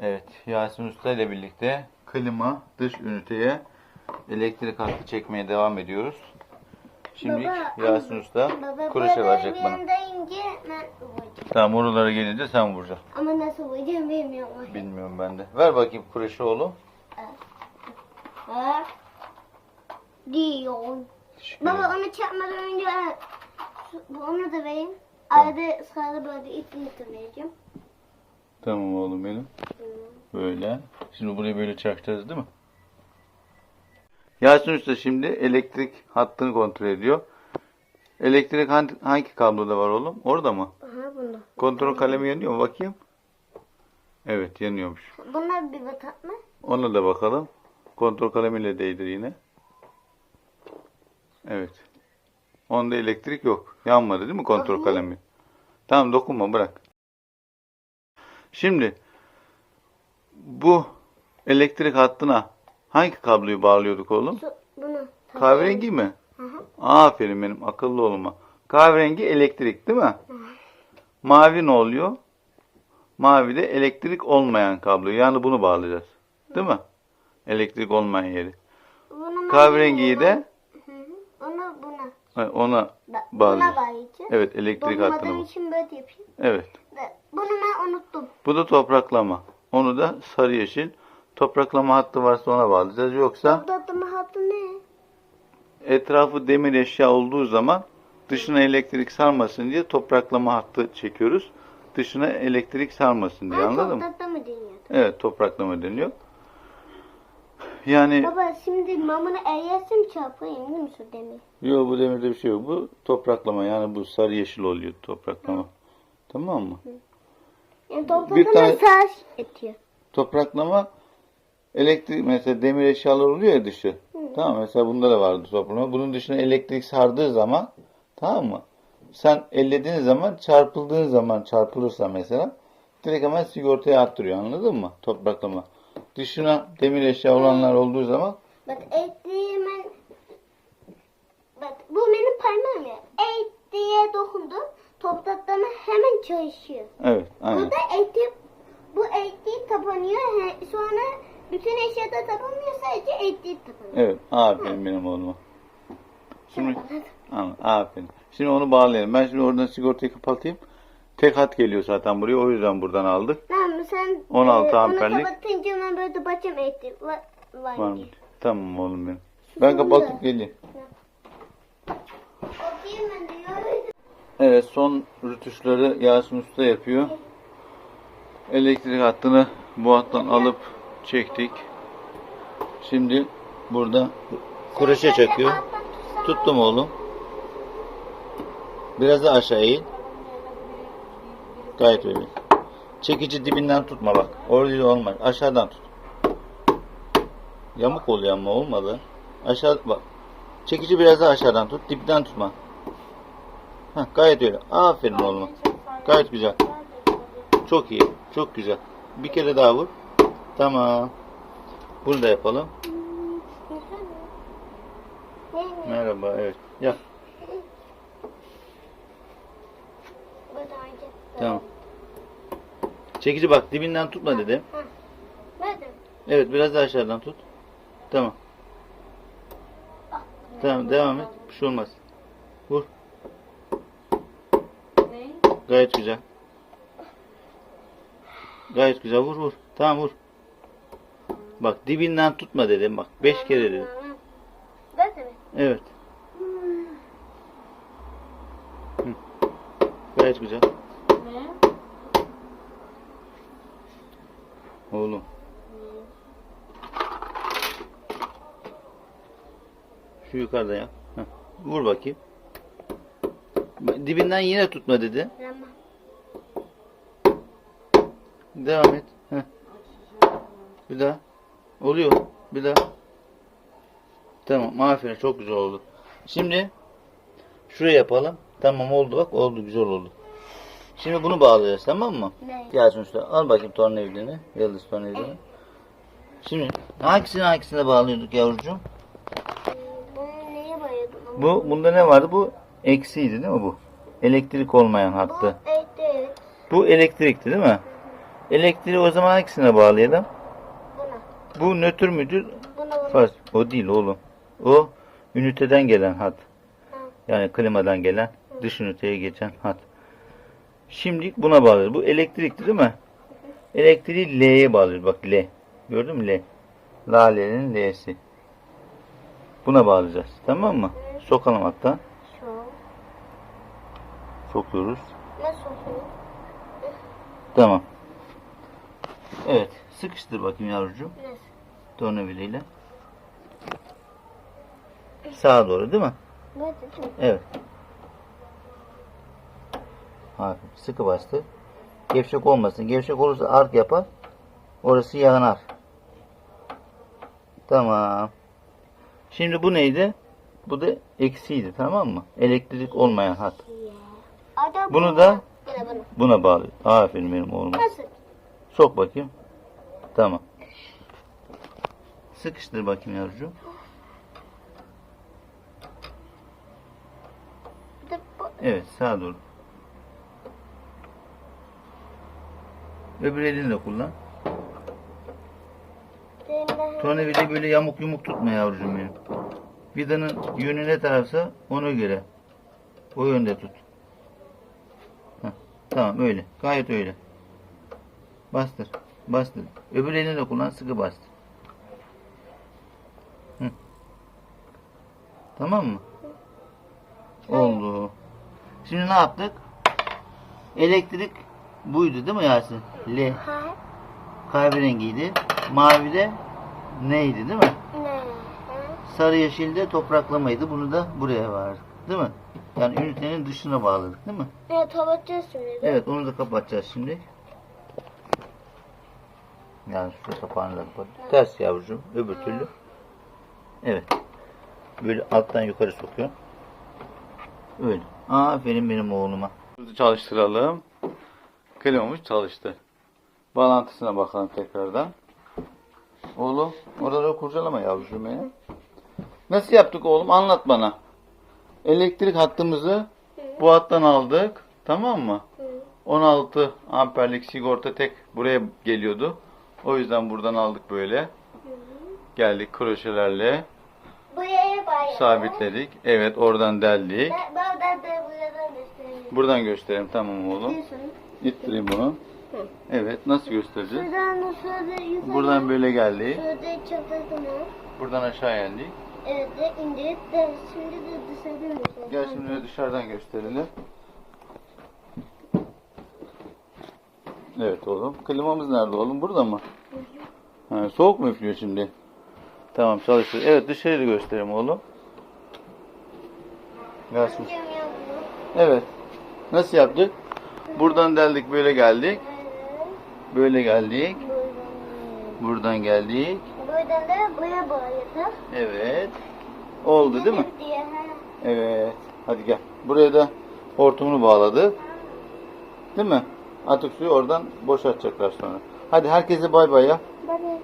Evet, Yasin Usta ile birlikte klima dış üniteye elektrik hattı çekmeye devam ediyoruz. Şimdi Baba, Yasin Usta Baba kureşe verecek bana. Tamam oralara gelince sen vuracaksın. Ama nasıl vuracağım bilmiyorum. Bilmiyorum ben de. Ver bakayım kureşi oğlum. Ha? Diyor. Baba onu çarpmadan önce onu da vereyim. Arada sırada böyle de vereceğim. Tamam oğlum benim. Böyle. Şimdi burayı böyle çakacağız değil mi? Yasin Usta şimdi elektrik hattını kontrol ediyor. Elektrik hangi, kabloda var oğlum? Orada mı? Aha bunu. Kontrol kalemi yanıyor mu? Bakayım. Evet yanıyormuş. Buna bir bakalım mı? Ona da bakalım. Kontrol kalemiyle değdir yine. Evet. Onda elektrik yok. Yanmadı değil mi kontrol kalemi? Tamam dokunma bırak. Şimdi bu elektrik hattına hangi kabloyu bağlıyorduk oğlum? Bunu. Kahverengi mi? Hı hı. Aferin benim akıllı oğluma. Kahverengi elektrik değil mi? Mavi ne oluyor? Mavi de elektrik olmayan kablo. Yani bunu bağlayacağız. Değil mi? Elektrik olmayan yeri. Bunu Kahverengiyi de Hı hı. Onu buna. ona buna bağlayacağız. Evet elektrik hattını Dokunmadığım bu. için böyle yapayım. Evet. Bunu ben unuttum. Bu da topraklama. Onu da sarı yeşil. Topraklama hattı varsa ona bağlayacağız. Yoksa Datıma hattı ne? etrafı demir eşya olduğu zaman dışına elektrik sarmasın diye topraklama hattı çekiyoruz. Dışına elektrik sarmasın diye anladın mı? Toprakta mı deniyordu? Evet topraklama deniyor. Yani Baba şimdi mamını eğersin çarpayım değil mi şu demir? yok bu demirde bir şey yok. Bu topraklama yani bu sarı yeşil oluyor topraklama. Tamam mı? Yani toprakta Bir tane- mesaj etiyor. Topraklama elektrik mesela demir eşyalar oluyor ya dışı. Tamam mesela bunda da vardı topraklama. Bunun dışına elektrik sardığı zaman tamam mı? Sen ellediğin zaman çarpıldığın zaman çarpılırsa mesela direkt hemen sigortaya attırıyor anladın mı? Topraklama. Dışına demir eşya olanlar olduğu zaman Bak ekliğimin... Bak bu benim parmağım ya. Ek diye dokundum. Topraklama çalışıyor. evet aynen. Burada ekli... Bu ekliği kapanıyor. He, sonra bütün eşyada kapanmıyor. Sadece ekliği kapanıyor. Evet aferin benim oğluma. Şimdi Anladım. Aferin. Şimdi onu bağlayalım. Ben şimdi oradan sigortayı kapatayım. Tek hat geliyor zaten buraya. O yüzden buradan aldık. Tamam sen 16 e, amperlik. Onu kapatınca ben böyle bakacağım ekliği var, var, Var mı? Tamam oğlum benim. Ben kapatıp geleyim. Bakayım ben de ya. Evet son rütuşları Yasin Usta yapıyor. Elektrik hattını bu hattan alıp çektik. Şimdi burada kureşe çekiyor. Tuttum oğlum. Biraz da aşağı eğil. Gayet öyle. Çekici dibinden tutma bak. Orada olmaz. Aşağıdan tut. Yamuk oluyor ama olmadı. Aşağı bak. Çekici biraz daha aşağıdan tut. Dipten tutma. Heh, gayet öyle. Aferin oğlum. Gayet güzel. Çok iyi. Çok güzel. Bir kere daha vur. Tamam. Bunu da yapalım. Merhaba. Evet. Yap. Tamam. Çekici bak dibinden tutma dedim. Evet biraz daha aşağıdan tut. Tamam. Tamam devam et. Bir şey olmaz. Vur. Gayet güzel. Gayet güzel vur vur. Tamam vur. Bak dibinden tutma dedim bak. Beş kere dedim. Nerede mi? Evet. Hı. Gayet güzel. Oğlum. Şu yukarıda ya. Heh. Vur bakayım. Dibinden yine tutma dedi. Rama. Devam et. Heh. Bir daha. Oluyor. Bir daha. Tamam. Aferin. Çok güzel oldu. Şimdi şuraya yapalım. Tamam oldu bak. Oldu. Güzel oldu. Şimdi bunu bağlayacağız. Tamam mı? Ne? Gelsin usta. Al bakayım tornavidini. Yıldız tornavidini. Şimdi hangisini hangisine bağlıyorduk yavrucuğum? Bunu neye bayıyordun? Bu bunda ne vardı? Bu eksiydi değil mi bu? Elektrik olmayan hattı. Bu elektrikti değil mi? Elektriği o zaman hangisine bağlayalım? Buna. Bu nötr müdür? Buna buna. O değil oğlum. O üniteden gelen hat. Ha. Yani klimadan gelen dış üniteye geçen hat. Şimdi buna bağlıyoruz. Bu elektrikti değil mi? Elektriği L'ye bağlıyoruz. Bak L. Gördün mü L? Lale'nin L'si. Buna bağlayacağız. Tamam mı? Sokalım hatta. Sokuyoruz. Nasıl? Tamam. Evet. Sıkıştır bakayım yavrucuğum. Nasıl? Tornavidayla. Sağa doğru değil mi? Mi? Evet. Aferin. Sıkı bastır. Gevşek olmasın. Gevşek olursa ark yapar. Orası yanar. Tamam. Şimdi bu neydi? Bu da eksiydi tamam mı? Elektrik olmayan hat. Ada Bunu bu- da- Yine bunu. Buna bağlı. Aferin benim oğluma. Nasıl? Sok bakayım. Tamam. Sıkıştır bakayım yavrucuğum. Bir de bu. Evet sağa doğru. Öbür elinle kullan. Demle. Tornavidayı böyle yamuk yumuk tutma yavrucuğum benim. Vidanın yönü ne tarafsa ona göre. O yönde tut. Tamam öyle. Gayet öyle. Bastır. Bastır. Öbür elinle kullan sıkı bastır. Hı. Tamam mı? Oldu. Şimdi ne yaptık? Elektrik buydu değil mi Yasin? L. Kahverengiydi. Mavi de neydi değil mi? Ne? Sarı yeşil de topraklamaydı. Bunu da buraya vardık. Değil mi? Yani ünitenin dışına bağladık değil mi? Evet kapatacağız şimdi. Evet onu da kapatacağız şimdi. Yani şu kapağını da kapat. Ters yavrucuğum. Öbür türlü. Evet. Böyle alttan yukarı sokuyor. Öyle. Aferin benim oğluma. Çalıştıralım. Klimamız çalıştı. Bağlantısına bakalım tekrardan. Oğlum oraları kurcalama yavrucuğum benim. Nasıl yaptık oğlum? Anlat bana. Elektrik hattımızı bu hattan aldık. Tamam mı? Hı. 16 amperlik sigorta tek buraya geliyordu. O yüzden buradan aldık böyle. Geldik kroşelerle Buraya sabitledik. Evet oradan deldik. Ben buradan da buradan göstereyim. Buradan göstereyim tamam oğlum. İttireyim bunu. Evet nasıl göstereceğiz? Buradan da şurada yukarı. Buradan böyle geldik. Şurada. Buradan aşağı geldik. Evet de indirip de şimdi de dışarıdan. Gel şimdi de dışarıdan gösterelim. Evet oğlum. Klimamız nerede oğlum? Burada mı? Ha, soğuk mu üflüyor şimdi? Tamam çalıştır. Evet dışarıyı göstereyim oğlum. Gelsin. Evet. Nasıl yaptık? Buradan deldik böyle geldik. Böyle geldik. Buradan. Geldik. Buradan da buraya bağladık. Evet. Oldu değil mi? Diye. Evet. Hadi gel. Buraya da hortumunu bağladık. Değil mi? Atık suyu oradan boşaltacaklar sonra. Hadi herkese bay bay ya. Bye.